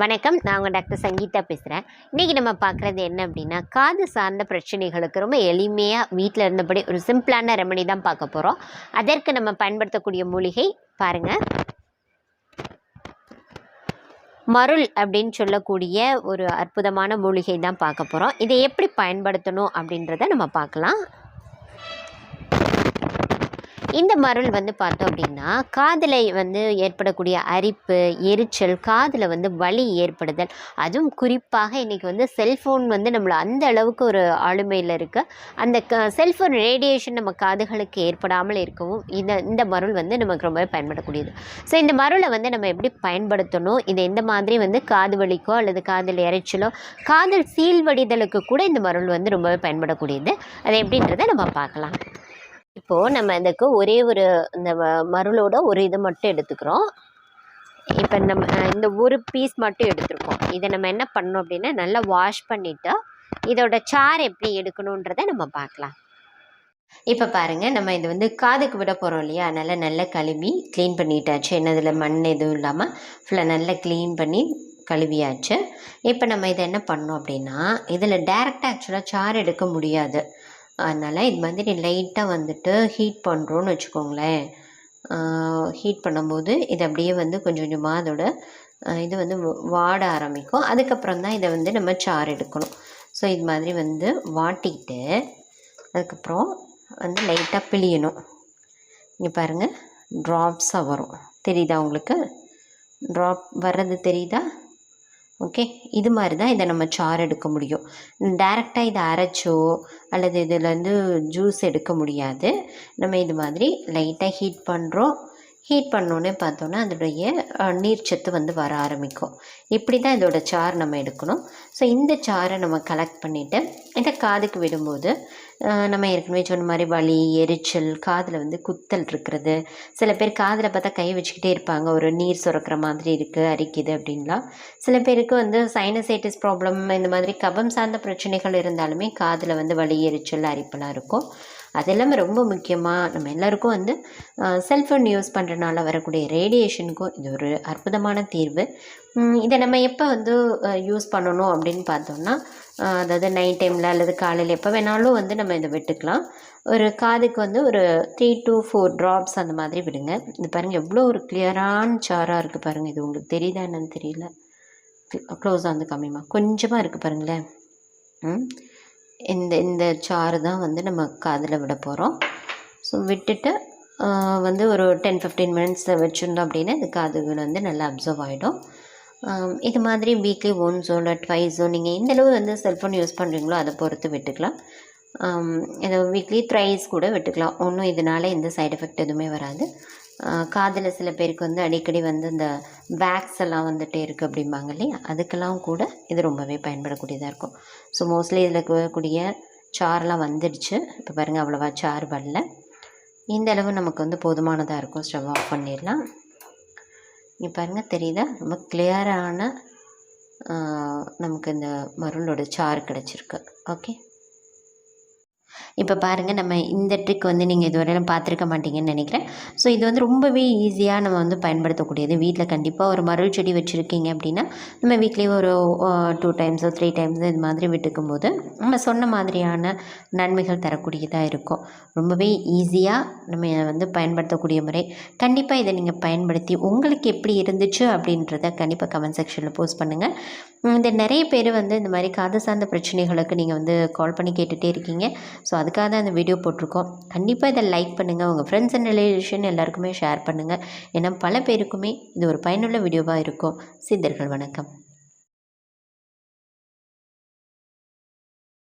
வணக்கம். நான் உங்கள் டாக்டர் சங்கீதா பேசுகிறேன் இன்றைக்கி நம்ம பார்க்குறது என்ன அப்படின்னா காது சார்ந்த பிரச்சனைகளுக்கு ரொம்ப எளிமையாக வீட்டில் இருந்தபடி ஒரு சிம்பிளான ரெமடி தான் பார்க்க போகிறோம் அதற்கு நம்ம பயன்படுத்தக்கூடிய மூலிகை பாருங்கள் மருள் அப்படின்னு சொல்லக்கூடிய ஒரு அற்புதமான மூலிகை தான் பார்க்க போகிறோம் இதை எப்படி பயன்படுத்தணும் அப்படின்றத நம்ம பார்க்கலாம். இந்த மருள் வந்து பார்த்தோம் அப்படின்னா காதில் வந்து ஏற்படக்கூடிய அரிப்பு எரிச்சல் காதில் வந்து வலி ஏற்படுதல். அதுவும் குறிப்பாக இன்றைக்கி வந்து செல்ஃபோன் வந்து நம்மளை அந்த அளவுக்கு ஒரு ஆளுமையில் இருக்குது அந்த க செல்ஃபோன் ரேடியேஷன் நம்ம காதுகளுக்கு ஏற்படாமல் இருக்கவும் இந்த இந்த மருள் வந்து நமக்கு ரொம்பவே பயன்படக்கூடியது. ஸோ இந்த மருளை வந்து நம்ம எப்படி பயன்படுத்தணும்? இதை எந்த மாதிரி வந்து காது வலிக்கோ அல்லது காதில் இறைச்சலோ காதல் சீல்வடிதலுக்கு கூட இந்த மருள் வந்து ரொம்பவே பயன்படக்கூடியது. அது எப்படின்றத நம்ம பார்க்கலாம். இப்போது நம்ம இதுக்கு ஒரே ஒரு இந்த மருளோட ஒரு இது மட்டும் எடுத்துக்கிறோம். இப்போ நம்ம இந்த ஒரு பீஸ் மட்டும் எடுத்துருக்கோம். இதை நம்ம என்ன பண்ணோம் அப்படின்னா நல்லா வாஷ் பண்ணிவிட்டு இதோட சாறு எப்படி எடுக்கணுன்றதை நம்ம பார்க்கலாம். இப்போ பாருங்கள் நம்ம இது வந்து காதுக்கு விட போகிறோம் இல்லையா? அதனால் நல்லா கழுவி க்ளீன் பண்ணிட்டாச்சு. என்ன இதில் மண் எதுவும் இல்லாமல் ஃபுல்லாக நல்லா க்ளீன் பண்ணி கழுவியாச்சு. இப்போ நம்ம இதை என்ன பண்ணோம் அப்படின்னா இதில் டேரெக்டாக ஆக்சுவலாக சாறு எடுக்க முடியாது. அதனால் இது மாதிரி லைட்டாக வந்துட்டு ஹீட் பண்ணுறோன்னு வச்சுக்கோங்களேன். ஹீட் பண்ணும்போது இது அப்படியே வந்து கொஞ்சம் கொஞ்சமாக அதோட இது வந்து வாட ஆரம்பிக்கும். அதுக்கப்புறம் தான் இதை வந்து நம்ம சாறு எடுக்கணும். ஸோ இது மாதிரி வந்து வாட்டிக்கிட்டு அதுக்கப்புறம் வந்து லைட்டாக பிழியணும். இங்கே பாருங்கள் ட்ராப்ஸாக வரும். தெரியுதா உங்களுக்கு? ட்ராப் வர்றது தெரியுதா? ஓகே இது மாதிரி தான் இதை நம்ம சாறு எடுக்க முடியும். டேரெக்டாக இதை அரைச்சோ அல்லது இதில் வந்து ஜூஸ் எடுக்க முடியாது. நம்ம இது மாதிரி லைட்டாக ஹீட் பண்ணுறோம் ஹீட் பண்ணோன்னே பார்த்தோன்னா அதோடைய நீர்ச்சத்து வந்து வர ஆரம்பிக்கும். இப்படி தான் இதோட சாறு நம்ம எடுக்கணும். ஸோ இந்த சாரை நம்ம கலெக்ட் பண்ணிவிட்டு இதை காதுக்கு விடும்போது நம்ம ஏற்கனவே சொன்ன மாதிரி வலி எரிச்சல் காதில் வந்து குத்தல் இருக்கிறது. சில பேர் காதில் பார்த்தா கை வச்சுக்கிட்டே இருப்பாங்க. ஒரு நீர் சுரக்கிற மாதிரி இருக்குது அரிக்குது அப்படின்லாம் சில பேருக்கு வந்து சைனசைட்டிஸ் ப்ராப்ளம் இந்த மாதிரி கபம் சார்ந்த பிரச்சனைகள் இருந்தாலுமே காதில் வந்து வலி எரிச்சல் அரிப்பெல்லாம் இருக்கும். அது எல்லாமே ரொம்ப முக்கியமாக நம்ம எல்லாருக்கும் வந்து செல்ஃபோன் யூஸ் பண்ணுறனால வரக்கூடிய ரேடியேஷனுக்கும் இது ஒரு அற்புதமான தீர்வு. இதை நம்ம எப்போ வந்து யூஸ் பண்ணணும் அப்படின்னு பார்த்தோம்னா அதாவது நைட் டைமில் அல்லது காலையில் எப்போ வேணாலும் வந்து நம்ம இதை விட்டுக்கலாம். ஒரு காதுக்கு வந்து ஒரு த்ரீ டு ஃபோர் ட்ராப்ஸ் அந்த மாதிரி விடுங்க. இது பாருங்கள் எவ்வளோ ஒரு கிளியரான சாராக இருக்குது பாருங்கள் இது உங்களுக்கு தெரியுதா என்னன்னு தெரியல. க்ளோஸாக வந்து கம்மியமாக கொஞ்சமாக இருக்குது பாருங்களேன். ம். இந்த இந்த சாறு தான் வந்து நம்ம காதில் விட போகிறோம் ஸோ விட்டுட்டு வந்து ஒரு டென் ஃபிஃப்டீன் மினிட்ஸ் வச்சுருந்தோம் அப்படின்னா இது காதுகள் வந்து நல்லா அப்சர்வ் ஆகிடும் இது மாதிரி வீக்லி ஒன்ஸோ இல்லை ட்வைஸோ நீங்கள் எந்த அளவு வந்து செல்ஃபோன் யூஸ் பண்ணுறீங்களோ அதை பொறுத்து விட்டுக்கலாம். இதை வீக்லி த்ரைஸ் கூட விட்டுக்கலாம். ஒன்றும் இதனால் எந்த சைட் எஃபெக்ட் எதுவுமே வராது. காதில் சில பேருக்கு வந்து அடிக்கடி வந்து இந்த பேக்ஸ் எல்லாம் வந்துட்டே இருக்குது அப்படிம்பாங்க இல்லையா? அதுக்கெல்லாம் கூட இது ரொம்பவே பயன்படக்கூடியதாக இருக்கும். ஸோ மோஸ்ட்லி இதில் இருக்கக்கூடிய சாரெலாம் வந்துடுச்சு. இப்போ பாருங்கள் அவ்வளோவா சார் வரல. இந்த அளவு நமக்கு வந்து போதுமானதாக இருக்கும். ஸ்டவ் ஆஃப் பண்ணிடலாம். இங்கே பாருங்கள் தெரியுதா? ரொம்ப கிளியரான நமக்கு இந்த மருளோட சாறு கிடச்சிருக்கு. ஓகே இப்போ பாருங்கள் நம்ம இந்த ட்ரிக் வந்து நீங்கள் இதுவரையிலும் பார்த்துருக்க மாட்டீங்கன்னு நினைக்கிறேன். ஸோ இது வந்து ரொம்பவே ஈஸியாக நம்ம வந்து பயன்படுத்தக்கூடியது. வீட்டில் கண்டிப்பாக ஒரு மருள் செடி வச்சுருக்கீங்க அப்படின்னா நம்ம வீக்லி ஒரு டூ டைம்ஸோ த்ரீ டைம்ஸோ இது மாதிரி விட்டுக்கும் போது நம்ம சொன்ன மாதிரியான நன்மைகள் தரக்கூடியதாக இருக்கும். ரொம்பவே ஈஸியாக நம்ம வந்து பயன்படுத்தக்கூடிய முறை. கண்டிப்பாக இதை நீங்கள் பயன்படுத்தி உங்களுக்கு எப்படி இருந்துச்சு அப்படின்றத கண்டிப்பாக கமெண்ட் செக்ஷனில் போஸ்ட் பண்ணுங்கள் இந்த நிறைய பேர் வந்து இந்த மாதிரி காது சார்ந்த பிரச்சனைகளுக்கு நீங்கள் வந்து கால் பண்ணி கேட்டுகிட்டே இருக்கீங்க. ஸோ அதுக்காக தான் இந்த வீடியோ போட்டிருக்கோம். கண்டிப்பாக இதை லைக் பண்ணுங்கள் உங்கள் ஃப்ரெண்ட்ஸ் அண்ட் ரிலேஷன் எல்லாருக்குமே ஷேர் பண்ணுங்கள் ஏன்னா பல பேருக்குமே இது ஒரு பயனுள்ள வீடியோவாக இருக்கும். சித்தர்கள் வணக்கம்.